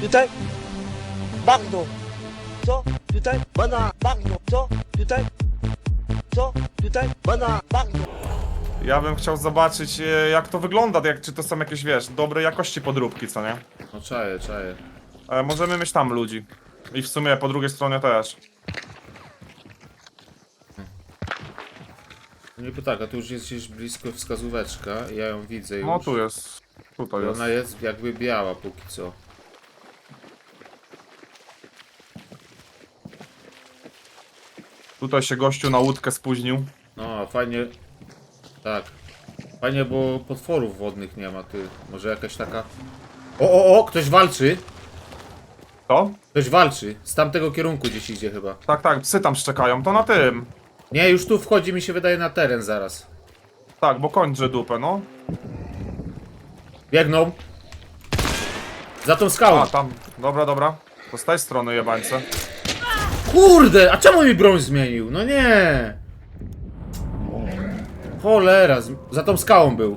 Tutaj bagno. Co? Tutaj bana bagno. Co? Tutaj co? Tutaj bana bagno. Ja bym chciał zobaczyć e, jak to wygląda, jak, czy to są jakieś, wiesz, dobrej jakości podróbki, co nie? No czaję, czaję. E, możemy mieć tam ludzi. I w sumie po drugiej stronie też. No Niby tak, a tu już jest gdzieś blisko wskazóweczka, ja ją widzę już. No tu jest. Tutaj I jest. Ona jest jakby biała póki co. Tutaj się gościu na łódkę spóźnił. No, fajnie. Tak. Fajnie, bo potworów wodnych nie ma, ty. Może jakaś taka... O, o, o! Ktoś walczy! To? Ktoś walczy. Z tamtego kierunku gdzieś idzie chyba. Tak, tak, psy tam szczekają, to na tym. Nie, już tu wchodzi, mi się wydaje, na teren zaraz. Tak, bo koń drze dupę, no. Biegną. Za tą skałą. A, tam. Dobra, dobra. To z tej strony jebańce. Kurde, a czemu mi broń zmienił? No nie! Cholera, z- za tą skałą był.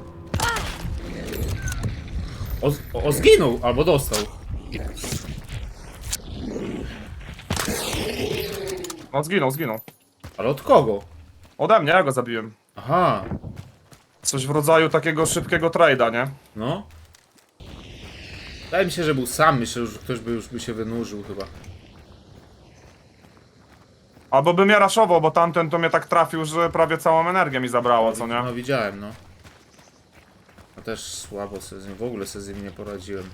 O, o, o zginął, albo dostał. No zginął, zginął. Ale od kogo? Ode mnie, ja go zabiłem. Aha, Coś w rodzaju takiego szybkiego trade'a, nie? no. Wydaje mi się, że był sam, myślę, że ktoś by już by się wynurzył chyba. Albo bym ja raszował, bo tamten to mnie tak trafił, że prawie całą energię mi zabrało, co nie? No widziałem, no. A też słabo sobie z nim, w ogóle sobie z nim nie poradziłem.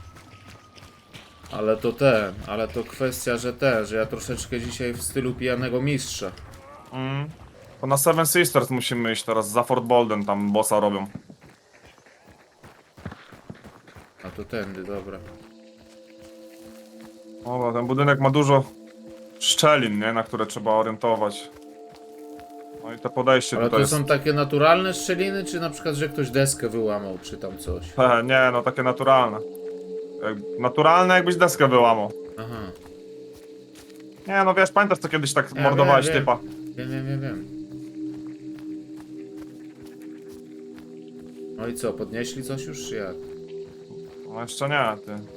Ale to ten, ale to kwestia, że ten, że ja troszeczkę dzisiaj w stylu pijanego mistrza. Mm. To na Seven Sisters musimy iść teraz, za Fort Bolden tam bossa robią. A to tędy, dobra. O, ten budynek ma dużo szczelin, nie? Na które trzeba orientować. No i to podejście Ale tutaj to jest... są takie naturalne szczeliny, czy na przykład, że ktoś deskę wyłamał, czy tam coś? He, nie, no takie naturalne. Jak, naturalne jakbyś deskę wyłamał. Aha, Nie, no wiesz, pamiętasz co kiedyś tak Ja mordowałeś wiem, wiem. typa? wiem, wiem, wiem, wiem. No i co, podnieśli coś już, czy jak? No jeszcze nie, ty.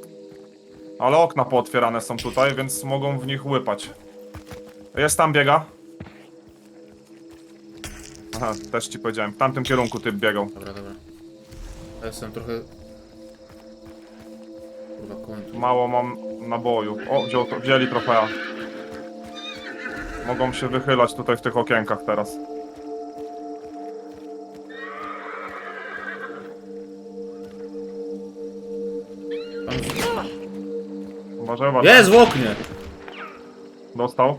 Ale okna pootwierane są tutaj, więc mogą w nich łypać. Jest tam biega. Aha, też ci powiedziałem. W tamtym kierunku typ biegał. Dobra, dobra. Ja jestem trochę... Kurwa, koń tu. Mało mam naboju. O, wziął to, wzięli trofea. Mogą się wychylać tutaj w tych okienkach teraz. Tam... Uważaj, uważaj. Jest w oknie! Dostał.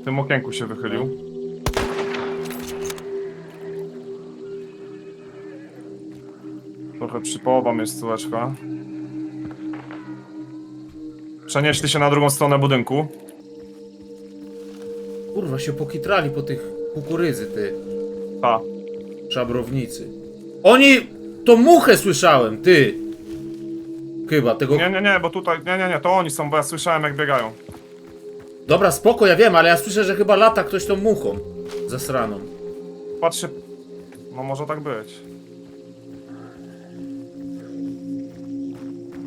W tym okienku się wychylił. Trochę przypołowa miejscóweczka. Przenieśli się na drugą stronę budynku. Kurwa, się pokitrali po tych kukurydzy, ty. Ta. Szabrownicy. Oni... To muchę słyszałem, ty! Chyba, tego... Nie, nie, nie, bo tutaj. Nie, nie, nie, to oni są, bo ja słyszałem jak biegają. Dobra, spoko, ja wiem, ale ja słyszę, że chyba lata ktoś tą muchą. Zasraną. Patrzcie. No może tak być.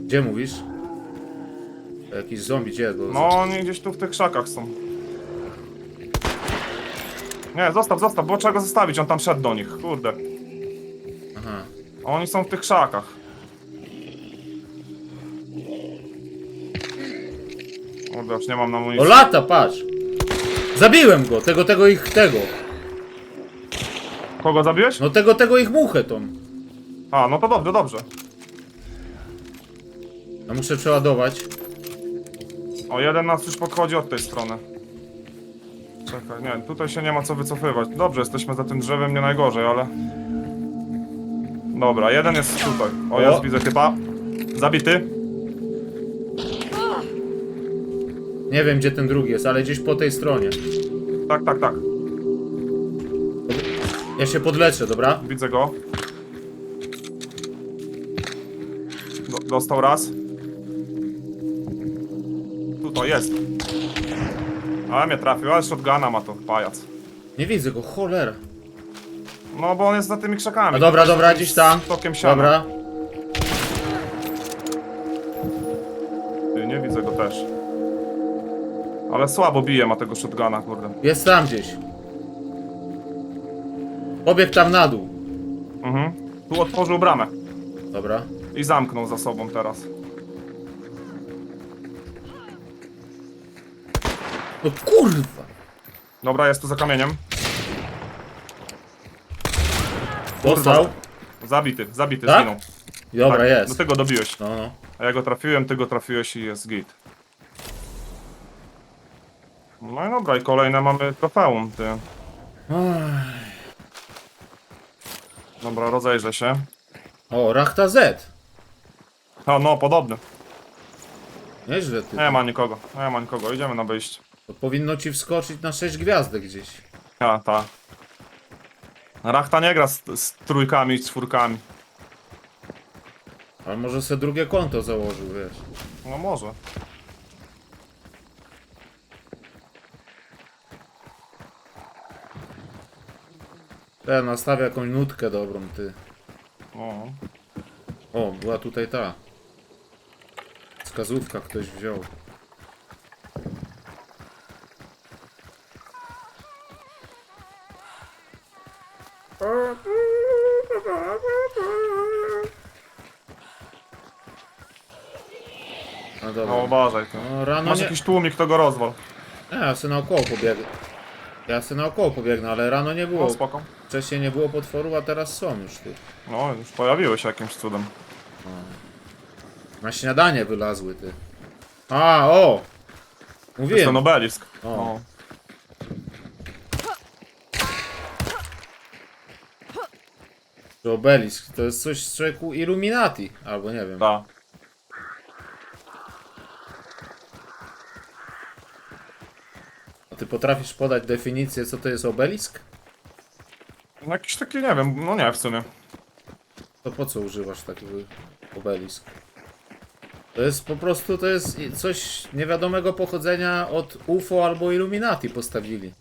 Gdzie mówisz? Jakiś zombie, gdzie go? No oni gdzieś tu w tych krzakach są. Nie, zostaw, zostaw, bo trzeba go zostawić, on tam szedł do nich, kurde. Aha. Oni są w tych krzakach. Kurde, już nie mam na O amunicji. lata, patrz! Zabiłem go, tego, tego ich, tego. Kogo zabiłeś? No tego, tego ich muchę tą. A, no to dobrze, dobrze. Ja muszę przeładować. O, jeden nas już podchodzi od tej strony. Czekaj, nie, tutaj się nie ma co wycofywać. Dobrze, jesteśmy za tym drzewem, nie najgorzej, ale... Dobra, jeden jest tutaj. O, O. jest, widzę typa. Zabity. Nie wiem, gdzie ten drugi jest, ale gdzieś po tej stronie. Tak, tak, tak. Ja się podleczę, dobra? Widzę go. Do, dostał raz. Tutaj jest. Ale mnie trafił, ale shotguna ma to, pajac. Nie widzę go, cholera. No bo on jest za tymi krzakami. A dobra, dobra, gdzieś tam. Tokiem siana. Dobra. nie widzę go też. Ale słabo bije ma tego shotguna, kurde. Jest tam gdzieś. Pobiegł tam na dół. Mhm. Tu otworzył bramę Dobra. i zamknął za sobą teraz. No kurwa! Dobra, jest tu za kamieniem. Dostał? Zabity, zabity, Tak? zginął. Dobra, tak, jest. Do tego dobiłeś. No, no. A ja go trafiłem, ty go trafiłeś i jest git. No i dobra, i kolejne mamy trofeum, ty. Dobra, rozejrzę się. O, Rachta Z. A no, podobny. Nieźle ty. Nie ma nikogo, nie ma nikogo, idziemy na wyjście. To powinno ci wskoczyć na 6 gwiazdek gdzieś. A, ta. Rachta nie gra z, z trójkami, z czwórkami. Ale może sobie drugie konto założył, wiesz. No może. Ja nastawię jakąś nutkę dobrą, ty. No. O, była tutaj ta. Wskazówka ktoś wziął. No No dobra. uważaj ty. No rano Masz nie... jakiś tłumik, to go rozwal. Nie, ja sobie naokoło pobiegnę. Ja sobie naokoło pobiegnę, ale rano nie było. No spoko. Wcześniej nie było potworu, a teraz są już tu. No, już pojawiły się jakimś cudem. Na śniadanie wylazły ty. A, o! Jest ten obelisk. O. No. że Obelisk to jest coś z człowieku Illuminati, albo nie wiem. Da. A ty potrafisz podać definicję, co to jest obelisk? No Jakiś taki, nie wiem, no nie w sumie. To po co używasz takiego obelisk? To jest po prostu, to jest i- coś niewiadomego pochodzenia od UFO albo Illuminati postawili.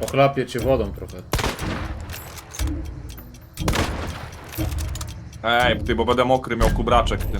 Ochlapię cię wodą trochę. Ej, ty, bo będę mokry, miał kubraczek, ty.